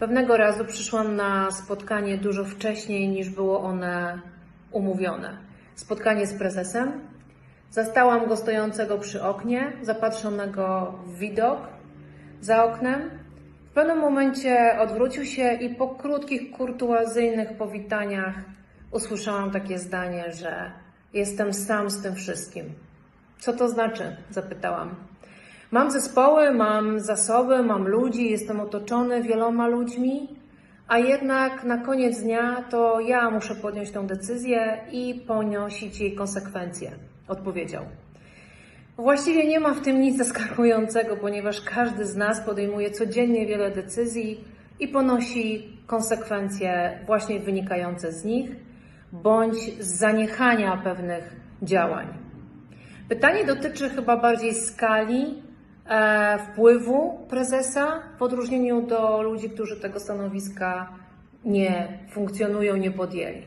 Pewnego razu przyszłam na spotkanie dużo wcześniej niż było one umówione. Spotkanie z prezesem. Zastałam go stojącego przy oknie, zapatrzonego w widok za oknem. W pewnym momencie odwrócił się i po krótkich, kurtuazyjnych powitaniach usłyszałam takie zdanie, że jestem sam z tym wszystkim. Co to znaczy? Zapytałam. Mam zespoły, mam zasoby, mam ludzi, jestem otoczony wieloma ludźmi, a jednak na koniec dnia to ja muszę podjąć tę decyzję i ponosić jej konsekwencje, odpowiedział. Właściwie nie ma w tym nic zaskakującego, ponieważ każdy z nas podejmuje codziennie wiele decyzji i ponosi konsekwencje właśnie wynikające z nich bądź z zaniechania pewnych działań. Pytanie dotyczy chyba bardziej skali wpływu prezesa w odróżnieniu do ludzi, którzy tego stanowiska nie funkcjonują, nie podjęli.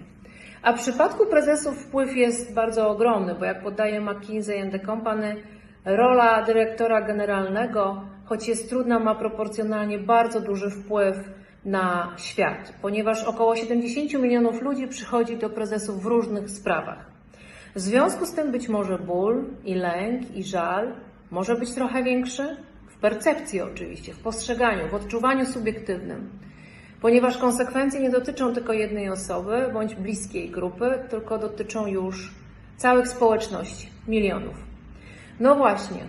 A w przypadku prezesów wpływ jest bardzo ogromny, bo jak podaje McKinsey and Company, rola dyrektora generalnego, choć jest trudna, ma proporcjonalnie bardzo duży wpływ na świat, ponieważ około 70 milionów ludzi przychodzi do prezesów w różnych sprawach. W związku z tym być może ból i lęk i żal może być trochę większy w percepcji oczywiście, w postrzeganiu, w odczuwaniu subiektywnym, ponieważ konsekwencje nie dotyczą tylko jednej osoby bądź bliskiej grupy, tylko dotyczą już całych społeczności, milionów. No właśnie.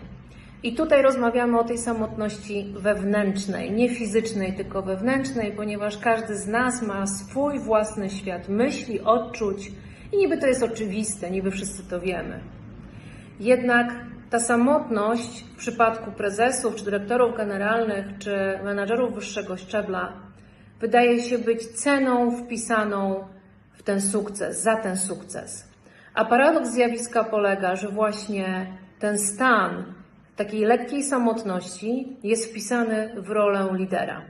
I tutaj rozmawiamy o tej samotności wewnętrznej, nie fizycznej, tylko wewnętrznej, ponieważ każdy z nas ma swój własny świat myśli, odczuć i niby to jest oczywiste, niby wszyscy to wiemy. Jednak ta samotność w przypadku prezesów, czy dyrektorów generalnych, czy menadżerów wyższego szczebla wydaje się być ceną wpisaną w ten sukces, za ten sukces. A paradoks zjawiska polega, że właśnie ten stan takiej lekkiej samotności jest wpisany w rolę lidera.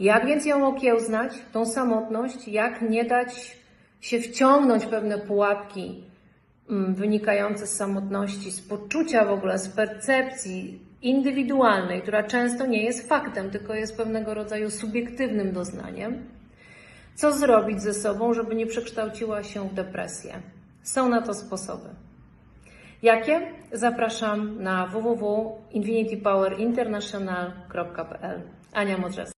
Jak więc ją okiełznać, tą samotność, jak nie dać się wciągnąć w pewne pułapki wynikające z samotności, z poczucia w ogóle, z percepcji indywidualnej, która często nie jest faktem, tylko jest pewnego rodzaju subiektywnym doznaniem. Co zrobić ze sobą, żeby nie przekształciła się w depresję? Są na to sposoby. Jakie? Zapraszam na www.infinitypowerinternational.pl. Ania Modrzewska.